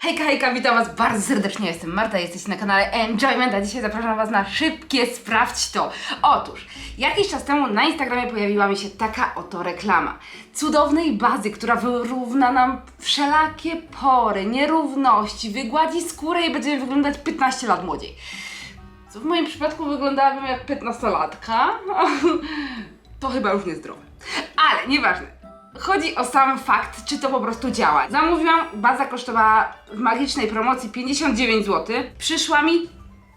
Hejka, hejka, witam Was bardzo serdecznie, jestem Marta, jesteście na kanale Enjoyment, a dzisiaj zapraszam Was na szybkie Sprawdź To. Otóż, jakiś czas temu na Instagramie pojawiła mi się taka oto reklama cudownej bazy, która wyrówna nam wszelakie pory, nierówności, wygładzi skórę i będziemy wyglądać 15 lat młodziej. Co w moim przypadku wyglądałabym jak 15-latka, to chyba już niezdrowe. Ale nieważne. Chodzi o sam fakt, czy to po prostu działa. Zamówiłam, baza kosztowała w magicznej promocji 59 zł. Przyszła mi,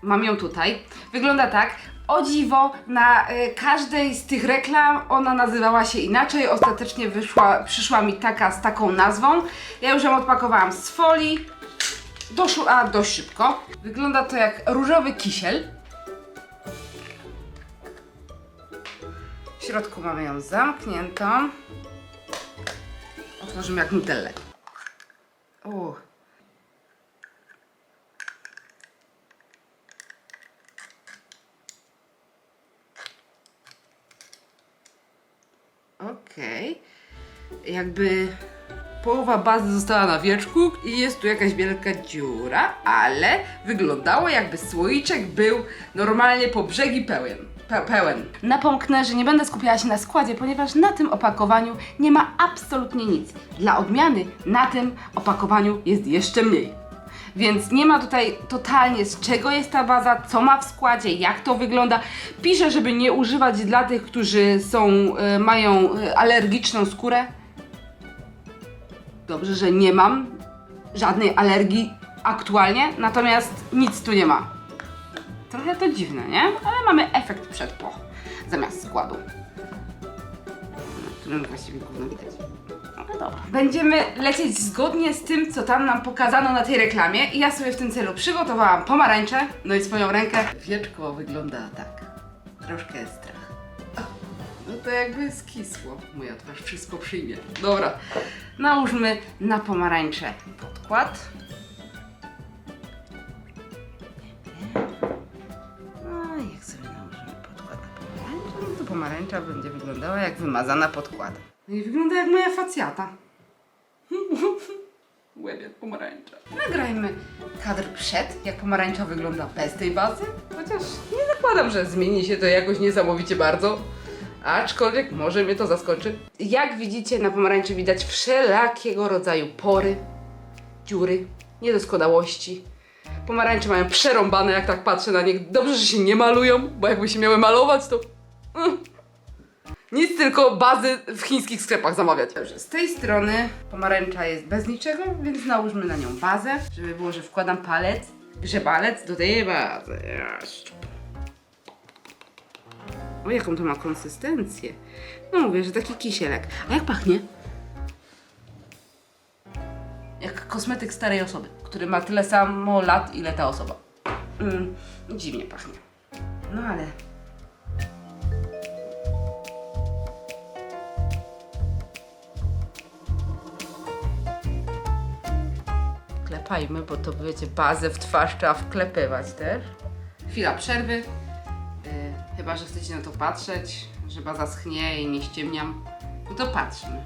mam ją tutaj. Wygląda tak. O dziwo, na y, każdej z tych reklam ona nazywała się inaczej. Ostatecznie wyszła, przyszła mi taka z taką nazwą. Ja już ją odpakowałam z folii. Doszła dość szybko. Wygląda to jak różowy kisiel. W środku mamy ją zamkniętą. Otworzymy jak nutellę. O. Okej. Jakby połowa bazy została na wierzchu i jest tu jakaś wielka dziura, ale wyglądało jakby słoiczek był normalnie po brzegi pełen. Pe pełen. Napomknę, że nie będę skupiała się na składzie, ponieważ na tym opakowaniu nie ma absolutnie nic. Dla odmiany na tym opakowaniu jest jeszcze mniej. Więc nie ma tutaj totalnie z czego jest ta baza, co ma w składzie, jak to wygląda. Piszę, żeby nie używać dla tych, którzy są, y, mają y, alergiczną skórę. Dobrze, że nie mam żadnej alergii aktualnie, natomiast nic tu nie ma. Trochę to dziwne, nie? Ale mamy efekt przed po zamiast składu. Na którym właściwie gówno widać. No dobra. Będziemy lecieć zgodnie z tym, co tam nam pokazano na tej reklamie i ja sobie w tym celu przygotowałam pomarańcze, no i swoją rękę. Wieczko wygląda tak. Troszkę strach. No to jakby skisło. Moja twarz wszystko przyjmie. Dobra. Nałóżmy na pomarańcze podkład. Pomarańcza będzie wyglądała jak wymazana podkładem. No i wygląda jak moja facjata. Łeb jak pomarańcza. Nagrajmy kadr przed, jak pomarańcza wygląda bez tej bazy. Chociaż nie zakładam, że zmieni się to jakoś niesamowicie bardzo. Aczkolwiek może mnie to zaskoczy. Jak widzicie, na pomarańczy widać wszelakiego rodzaju pory, dziury, niedoskonałości. Pomarańcze mają przerąbane, jak tak patrzę na nie. Dobrze, że się nie malują, bo jakby się miały malować, to... Mm. Nic, tylko bazy w chińskich sklepach zamawiać. Dobrze, z tej strony pomarańcza jest bez niczego, więc nałóżmy na nią bazę, żeby było, że wkładam palec, grzebalec do tej bazy. O, jaką to ma konsystencję. No mówię, że taki kisielek. A jak pachnie? Jak kosmetyk starej osoby, który ma tyle samo lat, ile ta osoba. Mm, dziwnie pachnie. No ale klepajmy, bo to wiecie, bazę w twarz trzeba wklepywać też. Chwila przerwy. Yy, chyba, że chcecie na to patrzeć, że baza schnie i nie ściemniam. No to patrzmy.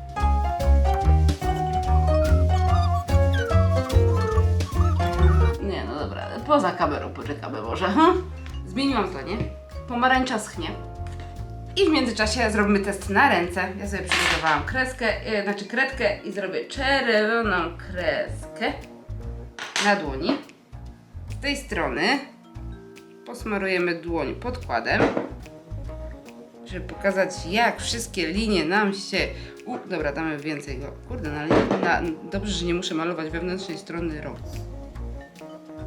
Nie, no dobra, poza kamerą poczekamy może. Hm? Zmieniłam zdanie. Pomarańcza schnie. I w międzyczasie zrobimy test na ręce. Ja sobie przygotowałam kreskę, e, znaczy kredkę i zrobię czerwoną kreskę na dłoni. Z tej strony posmarujemy dłoń podkładem, żeby pokazać jak wszystkie linie nam się... U, dobra, damy więcej go. Kurde, no ale na, dobrze, że nie muszę malować wewnętrznej strony rąk.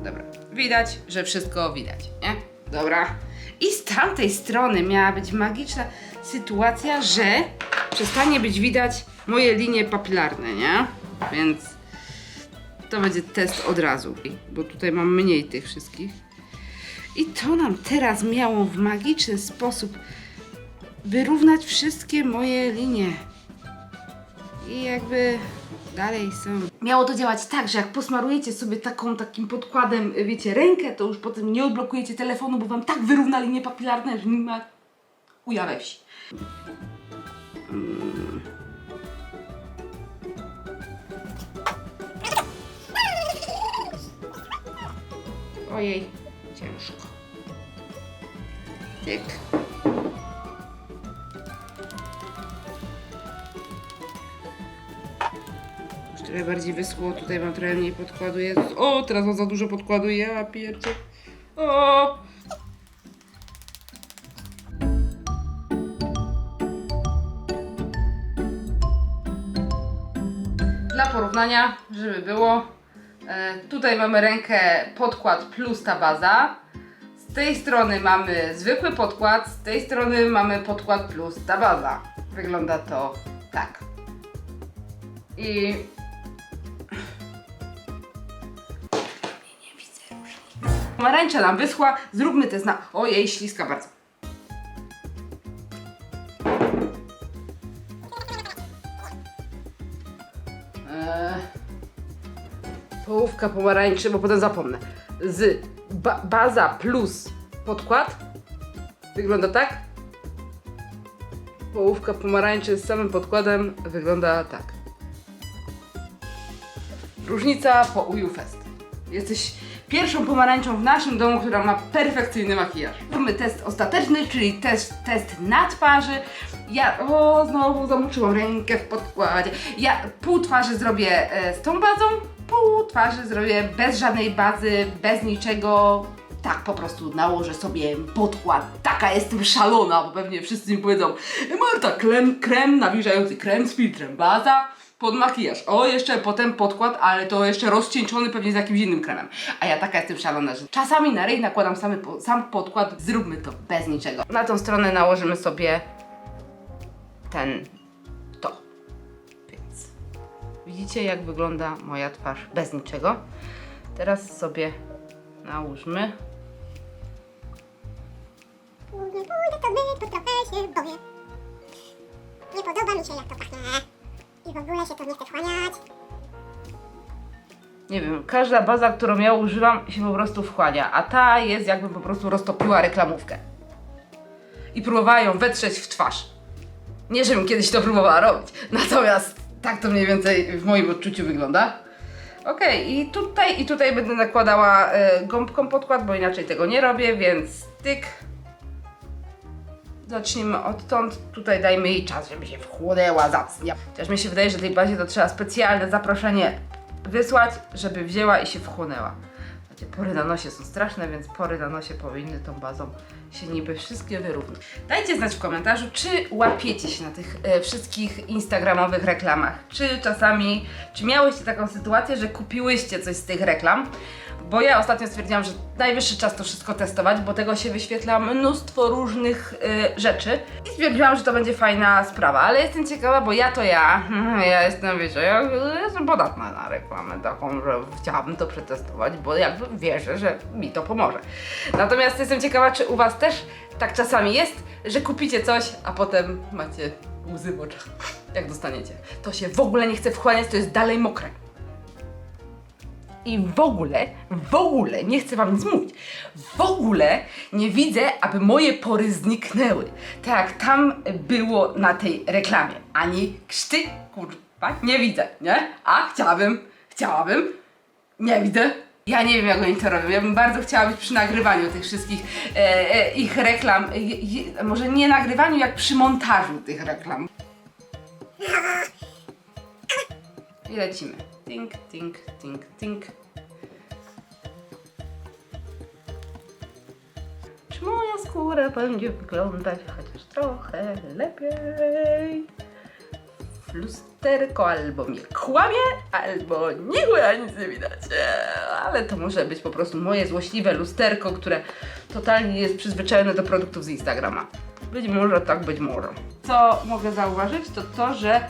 Dobra, widać, że wszystko widać, nie? Dobra. I z tamtej strony miała być magiczna sytuacja, że przestanie być widać moje linie papilarne, nie? Więc to będzie test od razu, bo tutaj mam mniej tych wszystkich. I to nam teraz miało w magiczny sposób wyrównać wszystkie moje linie. I jakby dalej są. Miało to działać tak, że jak posmarujecie sobie taką, takim podkładem, wiecie, rękę, to już potem nie odblokujecie telefonu, bo wam tak wyrówna linie papilarne, że nie ma chuja wsi. Mm. Ojej, ciężko. Tyk. Już trochę bardziej wyschło, tutaj mam trochę mniej podkładu. Jezus. O, teraz mam za dużo podkładu, ja pierdzie. O! Dla porównania, żeby było, tutaj mamy rękę podkład plus ta baza. Z tej strony mamy zwykły podkład, z tej strony mamy podkład plus ta baza. Wygląda to tak. I Pomarańcza nam wyschła, zróbmy test na... Ojej, śliska bardzo. Połówka pomarańczy, bo potem zapomnę. Z ba baza plus podkład. Wygląda tak. Połówka pomarańczy z samym podkładem wygląda tak. Różnica po Uju Fest. Jesteś pierwszą pomarańczą w naszym domu, która ma perfekcyjny makijaż. Mamy test ostateczny, czyli test, test na twarzy. Ja, o, znowu zamoczyłam rękę w podkładzie. Ja pół twarzy zrobię e, z tą bazą, pół twarzy zrobię bez żadnej bazy, bez niczego. Tak, po prostu nałożę sobie podkład. Taka jestem szalona, bo pewnie wszyscy mi powiedzą Marta, krem, krem nawilżający, krem z filtrem, baza pod makijaż. O, jeszcze potem podkład, ale to jeszcze rozcieńczony pewnie z jakimś innym kremem. A ja taka jestem szalona, że czasami na ryj nakładam samy, sam podkład. Zróbmy to bez niczego. Na tą stronę nałożymy sobie ten, widzicie jak wygląda moja twarz bez niczego. Teraz sobie nałóżmy. Pójdę, pójdę to my, tu trochę się boję. Nie podoba mi się jak to pachnie. I w ogóle się to nie chce wchłaniać. Nie wiem, każda baza, którą ja używam się po prostu wchłania, a ta jest jakby po prostu roztopiła reklamówkę. I próbowała ją wetrzeć w twarz. Nie, żebym kiedyś to próbowała robić, natomiast tak to mniej więcej w moim odczuciu wygląda. Okej, i tutaj i tutaj będę nakładała e, gąbką podkład, bo inaczej tego nie robię, więc tyk. Zacznijmy odtąd. Tutaj dajmy jej czas, żeby się wchłonęła zacnie. Chociaż mi się wydaje, że tej bazie to trzeba specjalne zaproszenie wysłać, żeby wzięła i się wchłonęła. Pory na nosie są straszne, więc pory na nosie powinny tą bazą się niby wszystkie wyrównać. Dajcie znać w komentarzu, czy łapiecie się na tych e, wszystkich instagramowych reklamach. Czy czasami, czy miałyście taką sytuację, że kupiłyście coś z tych reklam? Bo ja ostatnio stwierdziłam, że najwyższy czas to wszystko testować, bo tego się wyświetla mnóstwo różnych y, rzeczy i stwierdziłam, że to będzie fajna sprawa, ale jestem ciekawa, bo ja to ja, ja jestem, wiecie, ja jestem podatna na reklamę taką, że chciałabym to przetestować, bo jakby wierzę, że mi to pomoże. Natomiast jestem ciekawa, czy u Was też tak czasami jest, że kupicie coś, a potem macie łzy w oczach, jak dostaniecie. To się w ogóle nie chce wchłaniać, to jest dalej mokre. I w ogóle, w ogóle, nie chcę wam nic mówić, w ogóle nie widzę, aby moje pory zniknęły. Tak jak tam było na tej reklamie. Ani krzty, kurwa, nie widzę, nie? A chciałabym, chciałabym, nie widzę. Ja nie wiem, jak oni to robią. Ja bym bardzo chciała być przy nagrywaniu tych wszystkich e, e, ich reklam. E, je, może nie nagrywaniu, jak przy montażu tych reklam. I lecimy. Tink, tink, tink, tink. Czy moja skóra będzie wyglądać chociaż trochę lepiej? Lusterko albo mnie kłamie, albo nigdy nic nie widać. Ale to może być po prostu moje złośliwe lusterko, które totalnie jest przyzwyczajone do produktów z Instagrama. Być może tak, być może. Co mogę zauważyć, to to, że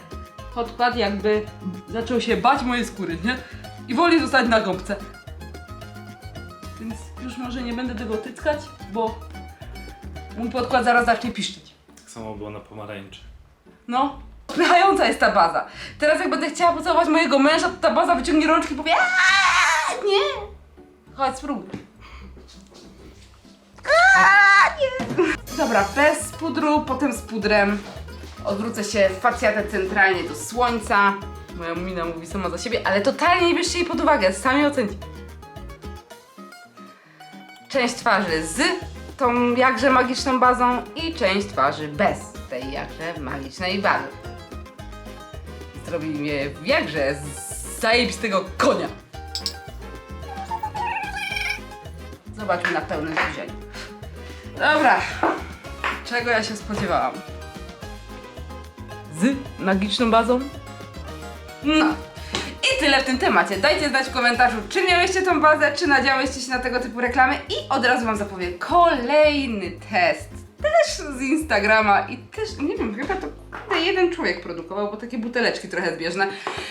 podkład jakby zaczął się bać mojej skóry, nie? I woli zostać na gąbce. Więc już może nie będę tego tyckać, bo mój podkład zaraz zacznie piszczeć. Tak samo było na pomarańczy. No, spychająca jest ta baza. Teraz jak będę chciała pocałować mojego męża, to ta baza wyciągnie rączki i powie "Aaa, nie. Chodź, spróbuj. Aaa, nie. Dobra, bez pudru, potem z pudrem. Odwrócę się facjatę centralnie do słońca. Moja mina mówi sama za siebie, ale totalnie nie bierzcie jej pod uwagę, sami ocencie. część twarzy z tą jakże magiczną bazą i część twarzy bez tej jakże magicznej bazy. Zrobi mnie w jakże z zajebistego konia. Zobaczmy na pełnym zbliżeniu. Dobra, czego ja się spodziewałam? Z magiczną bazą? No. I tyle w tym temacie. Dajcie znać w komentarzu, czy miałyście tą bazę, czy nadziałyście się na tego typu reklamy i od razu wam zapowiem kolejny test. Też z Instagrama i też, nie wiem, chyba to jeden człowiek produkował, bo takie buteleczki trochę zbieżne.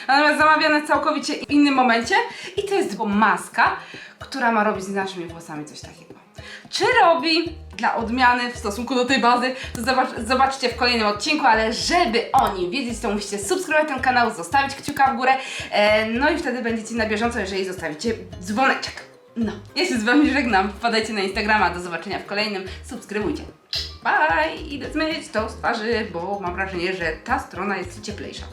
Natomiast zamawiane całkowicie w innym momencie i to jest maska, która ma robić z naszymi włosami coś takiego. Czy robi dla odmiany w stosunku do tej bazy, to zobacz, zobaczcie w kolejnym odcinku, ale żeby o nim wiedzieć, to musicie subskrybować ten kanał, zostawić kciuka w górę, e, no i wtedy będziecie na bieżąco, jeżeli zostawicie dzwoneczek. No, ja się z Wami żegnam, wpadajcie na Instagrama, do zobaczenia w kolejnym, subskrybujcie. Bye! Idę zmyć to z twarzy, bo mam wrażenie, że ta strona jest cieplejsza.